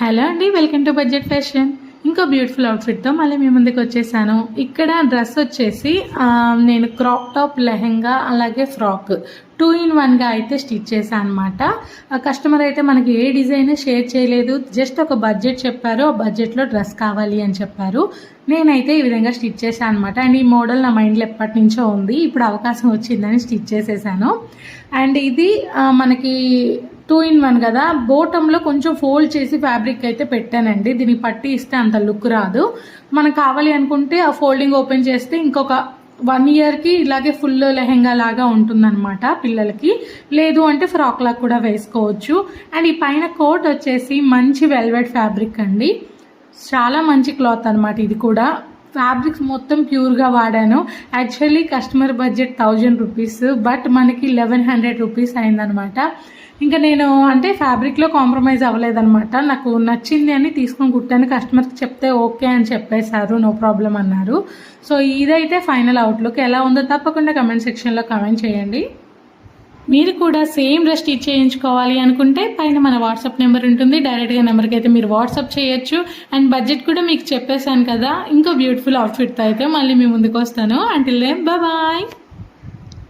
Hello అండి welcome to budget fashion. ఇంకో beautiful అవుట్ఫిట్తో మళ్ళీ మీ ముందుకు వచ్చేసాను. ఇక్కడ డ్రెస్ వచ్చేసి నేను క్రాప్ టాప్ లెహెంగా అలాగే ఫ్రాక్ టూ ఇన్ వన్గా అయితే స్టిచ్ చేశాను అనమాట కస్టమర్ అయితే మనకి ఏ డిజైన్ షేర్ చేయలేదు. జస్ట్ ఒక బడ్జెట్ చెప్పారు. ఆ బడ్జెట్లో డ్రెస్ కావాలి అని చెప్పారు. నేనైతే ఈ విధంగా స్టిచ్ చేశాను అనమాట అండ్ ఈ మోడల్ నా మైండ్లో ఎప్పటి నుంచో ఉంది. ఇప్పుడు అవకాశం వచ్చిందని స్టిచ్ చేసేసాను. అండ్ ఇది మనకి టూ ఇన్ వన్ కదా. బోటంలో కొంచెం ఫోల్డ్ చేసి ఫ్యాబ్రిక్ అయితే పెట్టానండి. దీనికి పట్టి ఇస్తే అంత లుక్ రాదు. మనకు కావాలి అనుకుంటే ఆ ఫోల్డింగ్ ఓపెన్ చేస్తే ఇంకొక వన్ ఇయర్కి ఇలాగే ఫుల్ లెహెంగా లాగా ఉంటుందన్నమాట పిల్లలకి. లేదు అంటే ఫ్రాక్ లాగా కూడా వేసుకోవచ్చు. అండ్ ఈ పైన కోట్ వచ్చేసి మంచి వెల్వెట్ ఫ్యాబ్రిక్ అండి. చాలా మంచి క్లాత్ అనమాట ఇది కూడా. ఫ్యాబ్రిక్స్ మొత్తం ప్యూర్గా వాడాను. Actually customer budget thousand rupees but మనకి లెవెన్ హండ్రెడ్ రూపీస్ అయిందనమాట. ఇంకా నేను అంటే ఫ్యాబ్రిక్లో కాంప్రమైజ్ అవ్వలేదనమాట. నాకు నచ్చింది అని తీసుకొని కుట్టాను. కస్టమర్కి చెప్తే ఓకే అని చెప్పేశారు. నో ప్రాబ్లం అన్నారు. సో ఇదైతే ఫైనల్ అవుట్లుక్ ఎలా ఉందో తప్పకుండా కమెంట్ సెక్షన్లో కమెంట్ చేయండి. మీరు కూడా సేమ్ డ్రెస్ స్టిచ్ చేయించుకోవాలి అనుకుంటే పైన మన వాట్సాప్ నెంబర్ ఉంటుంది. డైరెక్ట్గా నెంబర్కి అయితే మీరు వాట్సాప్ చేయొచ్చు. అండ్ బడ్జెట్ కూడా మీకు చెప్పేశాను కదా. ఇంకో బ్యూటిఫుల్ అవుట్ఫిట్తో అయితే మళ్ళీ మీ ముందుకు వస్తాను. Until bye